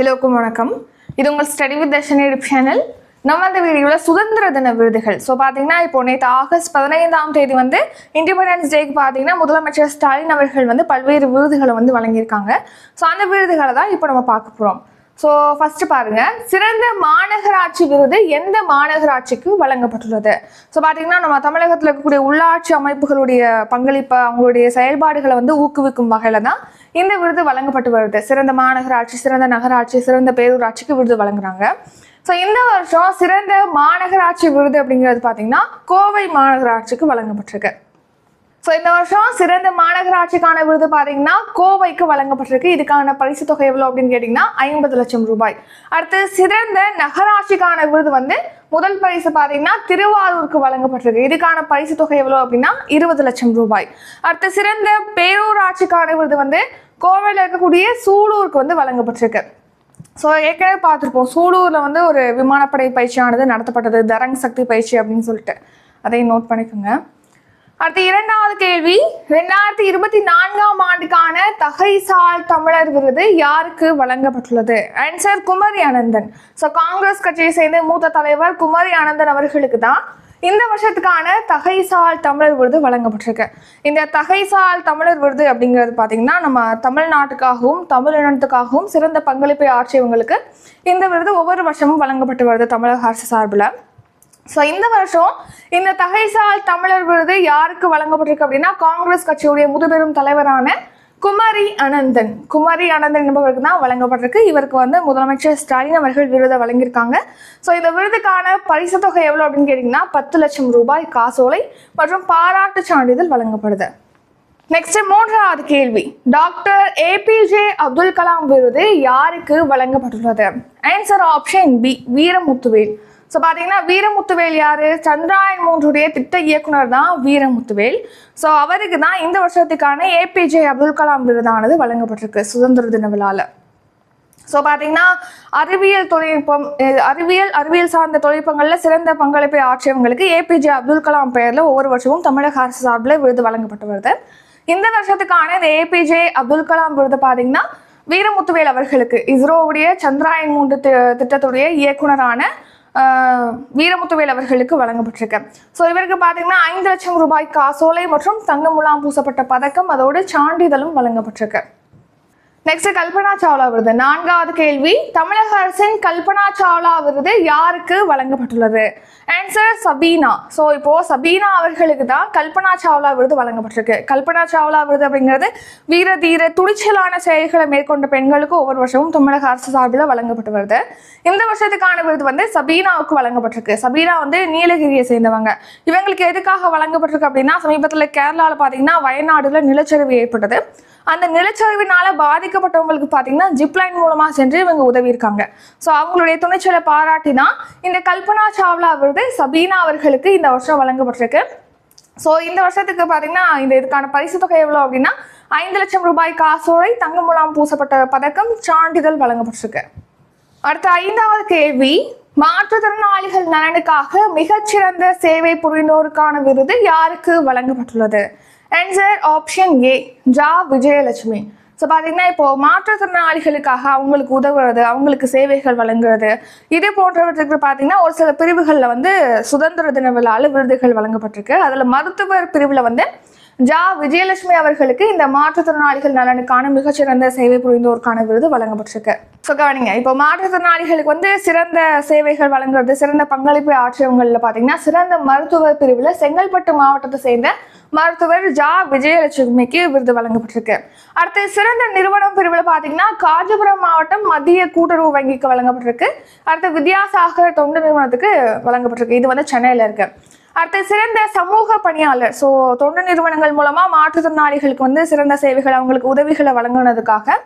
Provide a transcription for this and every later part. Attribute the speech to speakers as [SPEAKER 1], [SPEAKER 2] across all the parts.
[SPEAKER 1] எல்லோருக்கும் வணக்கம். இது உங்கள் study with Darshan YouTube channel நம்ம அந்த வீடியோவில் சுதந்திர தின விருதுகள். ஸோ பார்த்தீங்கன்னா இப்போ நேற்று ஆகஸ்ட் பதினைந்தாம் தேதி வந்து இண்டிபெண்டன்ஸ் டேக்கு பார்த்தீங்கன்னா முதலமைச்சர் ஸ்டாலின் அவர்கள் வந்து பல்வேறு விருதுகளை வந்து வழங்கியிருக்காங்க. ஸோ அந்த விருதுகளை தான் இப்போ நம்ம பார்க்க போகிறோம் ஸோ ஃபர்ஸ்ட் பாருங்க. சிறந்த மாநகராட்சி விருது எந்த மாநகராட்சிக்கு வழங்கப்பட்டுள்ளது? ஸோ பார்த்தீங்கன்னா நம்ம தமிழகத்தில் இருக்கக்கூடிய உள்ளாட்சி அமைப்புகளுடைய பங்களிப்பை அவங்களுடைய செயல்பாடுகளை வந்து ஊக்குவிக்கும் வகையில் தான் இந்த விருது வழங்கப்பட்டு வருது. சிறந்த மாநகராட்சி சிறந்த நகராட்சி சிறந்த பேரூராட்சிக்கு விருது வழங்குறாங்க. ஸோ இந்த வருஷம் சிறந்த மாநகராட்சி விருது அப்படிங்கிறது பார்த்தீங்கன்னா கோவை மாநகராட்சிக்கு வழங்கப்பட்டிருக்கு. ஸோ இந்த வருஷம் சிறந்த மாநகராட்சிக்கான விருது பார்த்தீங்கன்னா கோவைக்கு வழங்கப்பட்டிருக்கு. இதுக்கான பரிசு தொகை எவ்வளோ அப்படின்னு கேட்டிங்கன்னா ஐம்பது லட்சம் ரூபாய். அடுத்து சிறந்த நகராட்சிக்கான விருது வந்து முதல் பரிசு பார்த்தீங்கன்னா திருவாரூருக்கு வழங்கப்பட்டிருக்கு. இதுக்கான பரிசு தொகை எவ்வளோ அப்படின்னா இருபது லட்சம் ரூபாய். அடுத்து சிறந்த பேரூராட்சிக்கான விருது வந்து கோவையில் இருக்கக்கூடிய சூலூருக்கு வந்து வழங்கப்பட்டிருக்கு. ஸோ ஏற்கனவே பார்த்துருப்போம் சூலூரில் வந்து ஒரு விமானப்படை பயிற்சியானது நடத்தப்பட்டது தரங் சக்தி பயிற்சி அப்படின்னு சொல்லிட்டு. அதையும் நோட் பண்ணிக்கோங்க. அடுத்து இரண்டாவது கேள்வி. ரெண்டாயிரத்தி இருபத்தி நான்காம் ஆண்டுக்கான தகைசால் தமிழர் விருது யாருக்கு வழங்கப்பட்டுள்ளது? ஆன்சர் குமரி அனந்தன். ஸோ காங்கிரஸ் கட்சியை சேர்ந்த மூத்த தலைவர் குமரி அனந்தன் அவர்களுக்கு தான் இந்த வருஷத்துக்கான தகைசால் தமிழர் விருது வழங்கப்பட்டிருக்கு. இந்த தகைசால் தமிழர் விருது அப்படிங்கிறது பார்த்தீங்கன்னா நம்ம தமிழ்நாட்டுக்காகவும் தமிழினத்துக்காகவும் சிறந்த பங்களிப்பை ஆற்றியவங்களுக்கு இந்த விருது ஒவ்வொரு வருஷமும் வழங்கப்பட்டு வருது தமிழக அரசு சார்பில். ஸோ இந்த வருஷம் இந்த தகைசால் தமிழர் விருது யாருக்கு வழங்கப்பட்டிருக்கு அப்படின்னா காங்கிரஸ் கட்சியுடைய முதுபெரும் தலைவரான குமரி அனந்தன். குமரி அனந்தன் என்பவருக்கு தான் வழங்கப்பட்டிருக்கு. இவருக்கு வந்து முதலமைச்சர் ஸ்டாலின் அவர்கள் விருதை வழங்கியிருக்காங்க. ஸோ இந்த விருதுக்கான பரிசு தொகை எவ்வளோ அப்படின்னு கேட்டிங்கன்னா பத்து லட்சம் ரூபாய் காசோலை மற்றும் பாராட்டு சான்றிதழ் வழங்கப்படுது. நெக்ஸ்ட் மூன்றாவது கேள்வி. டாக்டர் ஏபிஜே அப்துல் கலாம் விருது யாருக்கு வழங்கப்பட்டுள்ளது? Answer option B Veeramuthuvel. So பார்த்தீங்கன்னா வீரமுத்துவேல் யார்? சந்திராயன் மூன்றுடைய திட்ட இயக்குனர் தான் வீரமுத்துவேல். ஸோ அவருக்கு தான் இந்த வருஷத்துக்கான ஏபிஜே அப்துல் கலாம் விருதானது வழங்கப்பட்டிருக்கு சுதந்திர தின விழாவில் ஸோ பார்த்தீங்கன்னா அறிவியல் தொழில்நுட்பம் அறிவியல் அறிவியல் சார்ந்த தொழில்நுட்பங்களில் சிறந்த பங்களிப்பை ஆற்றியவங்களுக்கு ஏபிஜே அப்துல் கலாம் பெயரில் ஒவ்வொரு வருஷமும் தமிழக அரசு சார்பில் விருது வழங்கப்பட்டு வருது. இந்த வருஷத்துக்கான இந்த ஏபிஜே அப்துல் கலாம் விருது பார்த்தீங்கன்னா வீரமுத்துவேல் அவர்களுக்கு இஸ்ரோவுடைய சந்திராயன் மூன்று திட்டத்துடைய இயக்குனரான வீரமுத்துவேல் அவர்களுக்கு வழங்கப்பட்டிருக்கு. ஸோ இவருக்கு பார்த்தீங்கன்னா ஐந்து லட்சம் ரூபாய் காசோலை மற்றும் தங்க முலாம் பூசப்பட்ட பதக்கம் அதோடு சான்றிதழும் வழங்கப்பட்டிருக்கு. நெக்ஸ்ட் கல்பனா சாவ்லா விருது. நான்காவது கேள்வி. தமிழக அரசின் கல்பனா சாவ்லா விருது யாருக்கு வழங்கப்பட்டுள்ளது? ஆன்சர் சபீனா. ஸோ இப்போ சபீனா அவர்களுக்கு தான் கல்பனா சாவ்லா விருது வழங்கப்பட்டிருக்கு. கல்பனா சாவ்லா விருது அப்படிங்கிறது வீர தீர துணிச்சலான செயல்களை மேற்கொண்ட பெண்களுக்கு ஒவ்வொரு வருஷமும் தமிழக அரசு சார்பில் வழங்கப்பட்டு வருது. இந்த வருஷத்துக்கான விருது வந்து சபீனாவுக்கு வழங்கப்பட்டிருக்கு. சபீனா வந்து நீலகிரியை சேர்ந்தவங்க. இவங்களுக்கு எதுக்காக வழங்கப்பட்டிருக்கு அப்படின்னா சமீபத்தில் கேரளாவில் பார்த்தீங்கன்னா வயநாடுல நிலச்சரிவு ஏற்பட்டது. அந்த நிலச்சரிவினால பாதிக்கப்பட்டவங்களுக்கு பார்த்தீங்கன்னா ஜிப்லைன் மூலமாக சென்று இவங்க உதவி இருக்காங்க ஸோ அவங்களுடைய துணைச்சலை பாராட்டி தான் இந்த கல்பனா சாவ்லா விருது சபீனா அவர்களுக்கு இந்த வருஷம் வழங்கப்பட்டிருக்கு. ஸோ இந்த வருஷத்துக்கு பார்த்தீங்கன்னா இந்த இதுக்கான பரிசு தொகை எவ்வளோ அப்படின்னா ஐந்து லட்சம் ரூபாய் காசோலை தங்க மூலம் பூசப்பட்ட பதக்கம் சான்றிதழ் வழங்கப்பட்டிருக்கு. அடுத்த ஐந்தாவது கேள்வி மாற்றுத்திறனாளிகள் நலனுக்காக மிகச்சிறந்த சேவை புரிந்தோருக்கான விருது யாருக்கு வழங்கப்பட்டுள்ளது? ஆன்சர் ஆப்ஷன் ஏ ஜா விஜயலட்சுமி ஸோ பார்த்தீங்கன்னா இப்போ மாற்றுத்திறனாளிகளுக்காக அவங்களுக்கு உதவுறது அவங்களுக்கு சேவைகள் வழங்குறது இது போன்றவற்றுக்கு பார்த்தீங்கன்னா ஒரு சில பிரிவுகளில் வந்து சுதந்திர தின விழாவில் விருதுகள் வழங்கப்பட்டிருக்கு. அதில் மருத்துவர் பிரிவில் வந்து ஜா விஜயலட்சுமி அவர்களுக்கு இந்த மாற்றுத்திறனாளிகள் நலனுக்கான மிகச்சிறந்த சேவை புரிந்தோருக்கான விருது வழங்கப்பட்டிருக்கு. ஸோ கவனிங்க இப்போ மாற்றுத்திறனாளிகளுக்கு வந்து சிறந்த சேவைகள் வழங்குறது சிறந்த பங்களிப்பு ஆற்றியவங்களில் பார்த்தீங்கன்னா சிறந்த மருத்துவர் பிரிவில் செங்கல்பட்டு மாவட்டத்தை சேர்ந்த மருத்துவர் ஜா. விஜயலட்சுமிக்கு விருது வழங்கப்பட்டிருக்கு. அடுத்து சிறந்த நிறுவனம் பிரிவில் பார்த்தீங்கன்னா காஞ்சிபுரம் மாவட்டம் மத்திய கூட்டுறவு வங்கிக்கு வழங்கப்பட்டிருக்கு. அடுத்து வித்யாசாகர் தொண்டு நிறுவனத்துக்கு வழங்கப்பட்டிருக்கு. இது வந்து சென்னையில் இருக்கு. அடுத்து சிறந்த சமூக பணியாளர். ஸோ தொண்டு நிறுவனங்கள் மூலமாக மாற்றுத்திறனாளிகளுக்கு வந்து சிறந்த சேவைகள் அவங்களுக்கு உதவிகளை வழங்குனதுக்காக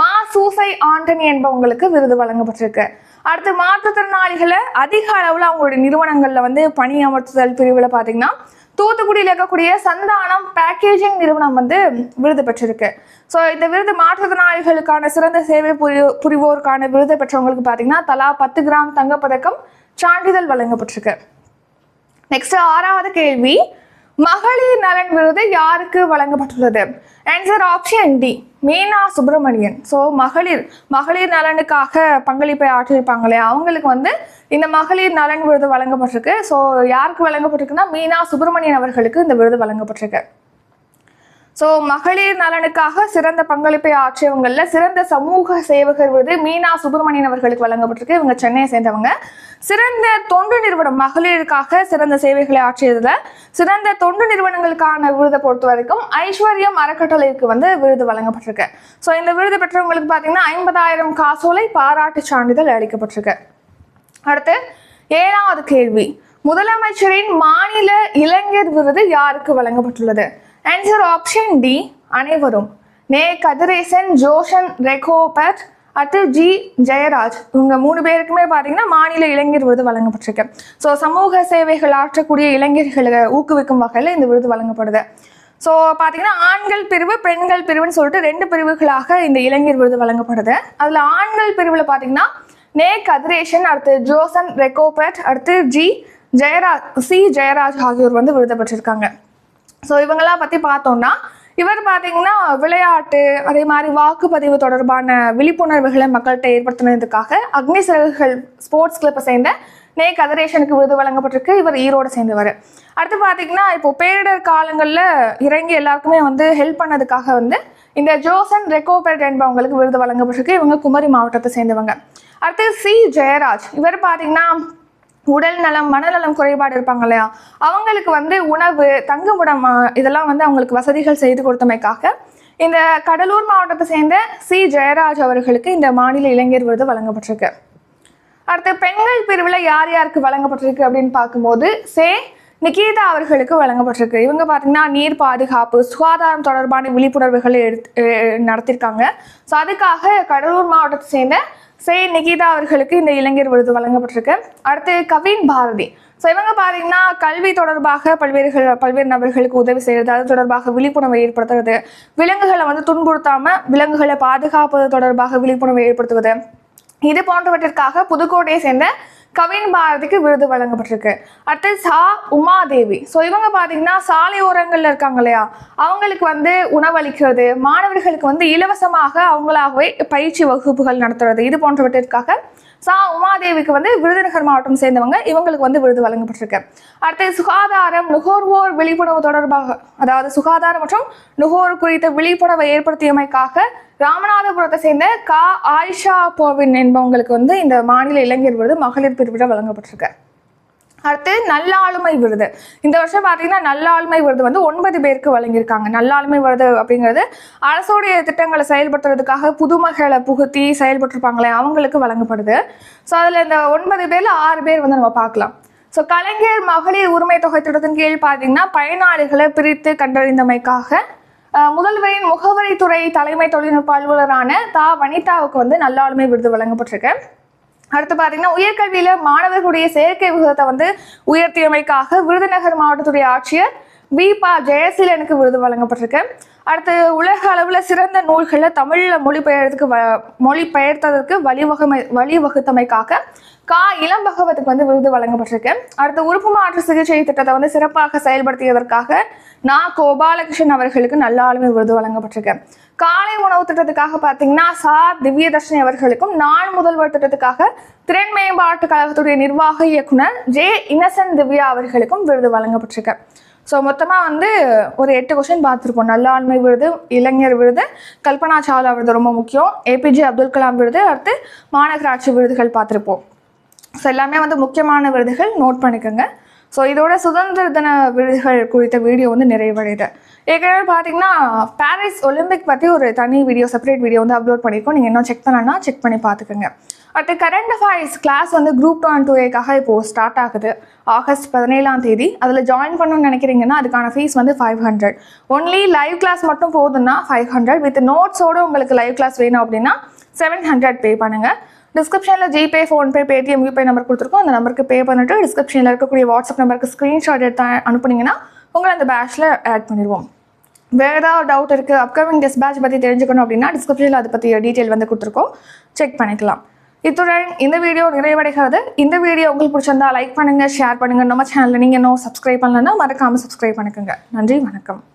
[SPEAKER 1] மா சூசை ஆண்டனி என்பவங்களுக்கு விருது வழங்கப்பட்டிருக்கு. அடுத்து மாற்றுத்திறனாளிகளை அதிக அளவில் அவங்களுடைய நிறுவனங்களில் வந்து பணி அமர்த்துதல் பிரிவில் பார்த்தீங்கன்னா தூத்துக்குடியில் இருக்கக்கூடிய சந்தானம் பேக்கேஜிங் நிறுவனம் வந்து விருது பெற்றிருக்கு. ஸோ இந்த விருது மாற்றுத்திறனாளிகளுக்கான சிறந்த சேவை புரி புரிவோருக்கான விருது பெற்றவங்களுக்கு பார்த்தீங்கன்னா தலா பத்து கிராம் தங்கப்பதக்கம் சான்றிதழ் வழங்கப்பட்டிருக்கு. நெக்ஸ்ட் ஆறாவது கேள்வி மகளிர் நலன் விருது யாருக்கு வழங்கப்பட்டுள்ளது? Answer option D Meena Subramanian. So மகளிர் மகளிர் நலனுக்காக பங்களிப்பை ஆற்றியிருப்பாங்களே அவங்களுக்கு வந்து இந்த மகளிர் நலன் விருது வழங்கப்பட்டிருக்கு. ஸோ யாருக்கு வழங்கப்பட்டிருக்குன்னா மீனா சுப்பிரமணியன் அவர்களுக்கு இந்த விருது வழங்கப்பட்டிருக்கு. ஸோ மகளிர் நலனுக்காக சிறந்த பங்களிப்பை ஆற்றியவங்கள்ல சிறந்த சமூக சேவகர் விருது மீனா சுப்பிரமணியன் அவர்களுக்கு வழங்கப்பட்டிருக்கு. இவங்க சென்னையை சேர்ந்தவங்க. சிறந்த தொண்டு நிறுவனம் மகளிருக்காக சிறந்த சேவைகளை ஆற்றியதுல சிறந்த தொண்டு நிறுவனங்களுக்கான விருதை பொறுத்த வரைக்கும் ஐஸ்வர்யம் அறக்கட்டளைக்கு வந்து விருது வழங்கப்பட்டிருக்கு. ஸோ இந்த விருது பெற்றவங்களுக்கு பார்த்தீங்கன்னா ஐம்பதாயிரம் காசோலை பாராட்டு சான்றிதழ் அளிக்கப்பட்டிருக்கு. அடுத்து ஏழாவது கேள்வி. முதலமைச்சரின் மாநில இளைஞர் விருது யாருக்கு வழங்கப்பட்டுள்ளது? ஆன்சர் ஆப்ஷன் டி அனைவரும். நே கதிரேசன் ஜோஷன் ரெகோபட் அடுத்து ஜி ஜெயராஜ். இவங்க மூணு பேருக்குமே பார்த்தீங்கன்னா மாநில இளைஞர் விருது வழங்கப்பட்டிருக்கு. ஸோ சமூக சேவைகள் ஆற்றக்கூடிய இளைஞர்களை ஊக்குவிக்கும் வகையில் இந்த விருது வழங்கப்படுது. ஸோ பார்த்தீங்கன்னா ஆண்கள் பிரிவு பெண்கள் பிரிவுன்னு சொல்லிட்டு ரெண்டு பிரிவுகளாக இந்த இளைஞர் விருது வழங்கப்படுது. அதில் ஆண்கள் பிரிவில் பார்த்தீங்கன்னா நே கதிரேஷன் அடுத்து ஜோசன் ரெகோபட் அடுத்து ஜி ஜெயராஜ் சி ஜெயராஜ் ஆகியோர் வந்து விருது பெற்றிருக்காங்க. ஸோ இவங்கெல்லாம் பற்றி பார்த்தோம்னா இவர் பார்த்தீங்கன்னா விளையாட்டு அதே மாதிரி வாக்குப்பதிவு தொடர்பான விழிப்புணர்வுகளை மக்கள்கிட்ட ஏற்படுத்தினதுக்காக அக்னி சிறகுகள் ஸ்போர்ட்ஸ் கிளப்பை சேர்ந்த நே கதிரேஷனுக்கு விருது வழங்கப்பட்டிருக்கு. இவர் ஈரோடு சேர்ந்தவர். அடுத்து பார்த்தீங்கன்னா இப்போ பேரிடர் காலங்களில் இறங்கி எல்லாருக்குமே வந்து ஹெல்ப் பண்ணதுக்காக வந்து இந்த ஜோசன் ரெக்கோபர்ட் என்பவங்களுக்கு விருது வழங்கப்பட்டிருக்கு. இவங்க குமரி மாவட்டத்தை சேர்ந்தவங்க. அடுத்து சி. ஜெயராஜ். இவர் பார்த்தீங்கன்னா உடல் நலம் மனநலம் குறைபாடு இருப்பாங்க இல்லையா? அவங்களுக்கு வந்து உணவு தங்குமிடம் இதெல்லாம் வந்து அவங்களுக்கு வசதிகள் செய்து கொடுத்தமைக்காக இந்த கடலூர் மாவட்டத்தை சேர்ந்த சி. ஜெயராஜ் அவர்களுக்கு இந்த மாநில இளைஞர் விருது வழங்கப்பட்டிருக்கு. அடுத்து பெண்கள் பிரிவில் யார் யாருக்கு வழங்கப்பட்டிருக்கு அப்படின்னு பார்க்கும்போது சே. நிகிதா அவர்களுக்கு வழங்கப்பட்டிருக்கு. இவங்க பார்த்தீங்கன்னா நீர் பாதுகாப்பு சுகாதாரம் தொடர்பான விழிப்புணர்வுகளை எடுத்து நடத்தியிருக்காங்க ஸோ அதுக்காக கடலூர் மாவட்டத்தை சேர்ந்த சே நிகிதா அவர்களுக்கு இந்த இளைஞர் விருது வழங்கப்பட்டிருக்கு. அடுத்து கவின் பாரதி. ஸோ இவங்க பார்த்தீங்கன்னா கல்வி தொடர்பாக பல்வேறு பல்வேறு நபர்களுக்கு உதவி செய்கிறது அது தொடர்பாக விழிப்புணர்வை ஏற்படுத்துறது. விலங்குகளை வந்து துன்புறுத்தாமல் விலங்குகளை பாதுகாப்பது தொடர்பாக விழிப்புணர்வை ஏற்படுத்துவது. இது போன்றவற்றிற்காக புதுக்கோட்டையை சேர்ந்த கவின் பாரதிக்கு விருது வழங்கப்பட்டிருக்கு. அடுத்து சா உமாதேவி. ஸோ இவங்க பார்த்தீங்கன்னா சாலையோரங்களில் இருக்காங்க இல்லையா? அவங்களுக்கு வந்து உணவளிக்கிறது மாணவர்களுக்கு வந்து இலவசமாக அவங்களாகவே பயிற்சி வகுப்புகள் நடத்துறது இது போன்றவற்றிற்காக சா உமாதேவிக்கு வந்து விருதுநகர் மாவட்டம் சேர்ந்தவங்க. இவங்களுக்கு வந்து விருது வழங்கப்பட்டிருக்கு. அடுத்து சுகாதாரம் நுகர்வோர் விழிப்புணர்வு தொடர்பாக அதாவது சுகாதாரம் மற்றும் நுகர்வோர் குறித்த விழிப்புணர்வை ஏற்படுத்தியமைக்காக ராமநாதபுரத்தை சேர்ந்த கா ஆயிஷா போவின் என்பவங்களுக்கு வந்து இந்த மாநில இளைஞர் விருது மகளிர் பிரிவில் வழங்கப்பட்டிருக்கு. அடுத்து நல்லாளுமை விருது. இந்த வருஷம் பார்த்தீங்கன்னா நல்லாளுமை விருது வந்து ஒன்பது பேருக்கு வழங்கியிருக்காங்க. நல்லாளுமை விருது அப்படிங்கிறது அரசுடைய திட்டங்களை செயல்படுத்துறதுக்காக புதுமகளை புகுத்தி செயல்பட்டிருப்பாங்களே அவங்களுக்கு வழங்கப்படுது. ஸோ அதில் இந்த ஒன்பது பேரில் ஆறு பேர் வந்து நம்ம பார்க்கலாம். ஸோ கலைஞர் மகளிர் உரிமை தொகை திட்டத்தின் கீழ் பார்த்தீங்கன்னா பயனாளிகளை பிரித்து கண்டறிந்தமைக்காக முதல்வரின் முகவரித்துறை தலைமை தொழில்நுட்ப அலுவலரான தா. வனிதாவுக்கு வந்து நல்லாளுமை விருது வழங்கப்பட்டிருக்கு. அடுத்து பார்த்தீங்கன்னா உயர்கல்வியில மாணவர்களுடைய சேர்க்கை விகிதத்தை வந்து உயர்த்தியமைக்காக விருதுநகர் மாவட்டத்துடைய ஆட்சியர் வி பா ஜெயசீலனுக்கு விருது வழங்கப்பட்டிருக்கு. அடுத்து உலக அளவில் சிறந்த நூல்களை தமிழில் மொழிபெயர்த்துக்கு வ மொழிபெயர்த்ததற்கு வழிவகமை வழிவகுத்தமைக்காக கா இளம்பகவத்துக்கு வந்து விருது வழங்கப்பட்டிருக்கு. அடுத்து உறுப்பு மாற்று சிகிச்சை திட்டத்தை வந்து சிறப்பாக செயல்படுத்தியதற்காக நான் கோபாலகிருஷ்ணன் அவர்களுக்கு நல்ல ஆளுமை விருது வழங்கப்பட்டிருக்கு காலை உணவு திட்டத்துக்காக பார்த்தீங்கன்னா சா திவ்யதர்ஷினி அவர்களுக்கும் நாள் முதல்வர் திட்டத்துக்காக திறன் மேம்பாட்டு கழகத்துடைய நிர்வாக இயக்குனர் ஜே இன்னசென்ட் திவ்யா அவர்களுக்கும் விருது வழங்கப்பட்டிருக்கு ஸோ மொத்தமாக வந்து ஒரு எட்டு கொஷின் பார்த்துருப்போம். நல்ல ஆண்மை விருது இளைஞர் விருது கல்பனா சாவ்லா விருது ரொம்ப முக்கியம். ஏபிஜே அப்துல் கலாம் விருது அடுத்து மாநகராட்சி விருதுகள் பார்த்துருப்போம். ஸோ எல்லாமே வந்து முக்கியமான விருதுகள் நோட் பண்ணிக்கோங்க. ஸோ இதோட சுதந்திர தின விருதுகள் குறித்த வீடியோ வந்து நிறைவடையுது. ஏற்கனவே பார்த்தீங்கன்னா பாரிஸ் ஒலிம்பிக் பற்றி ஒரு தனி வீடியோ செப்பரேட் வீடியோ வந்து அப்லோட் பண்ணியிருக்கோம். நீங்கள் இன்னும் செக் பண்ணலன்னா செக் பண்ணி பார்த்துக்கோங்க. அடுத்து கரண்ட் அஃபேர்ஸ் கிளாஸ் வந்து குரூப் டூ அண்ட் டூ ஏக்காக இப்போது ஸ்டார்ட் ஆகுது. ஆகஸ்ட் பதினேழாம் தேதி. அதில் ஜாயின் பண்ணணும்னு நினைக்கிறீங்கன்னா அதுக்கான ஃபீஸ் வந்து five hundred only live class மட்டும் போதுன்னா ஃபைவ் ஹண்ட்ரட் வித் நோட்ஸோடு உங்களுக்கு லைவ் கிளாஸ் வேணும் அப்படின்னா செவன் ஹண்ட்ரட் பே பண்ணுங்கள் டிஸ்கிரிப்ஷனில் GPay PhonePe Paytm UPI number கொடுத்துருக்கோம். அந்த நம்பருக்கு பே பண்ணிட்டு டிஸ்கிரிப்ஷனில் இருக்கக்கூடிய வாட்ஸ்அப் நம்பருக்கு ஸ்க்ரீன்ஷாட் எடுத்து அனுப்புனீங்கன்னா உங்களை அந்த பேட்ச்சில் ஆட் பண்ணிடுவோம். வேறு ஏதாவது டவுட் இருக்குது அப்கமிங் டெஸ்ட் பேட்ச் பற்றி தெரிஞ்சுக்கணும் அப்படின்னா டிஸ்கிரிப்ஷனில் அதை பற்றி டீட்டெயில் வந்து கொடுத்துருக்கோம். செக் பண்ணிக்கலாம். இத்துடன் இந்த வீடியோ நிறைவடைகிறது. இந்த வீடியோ உங்களுக்கு பிடிச்சிருந்தா லைக் பண்ணுங்கள் ஷேர் பண்ணுங்க. நம்ம சேனலில் நீங்கள் இன்னும் சப்ஸ்கிரைப் பண்ணலன்னா மறக்காமல் சப்ஸ்கிரைப் பண்ணிக்கோங்க. நன்றி வணக்கம்.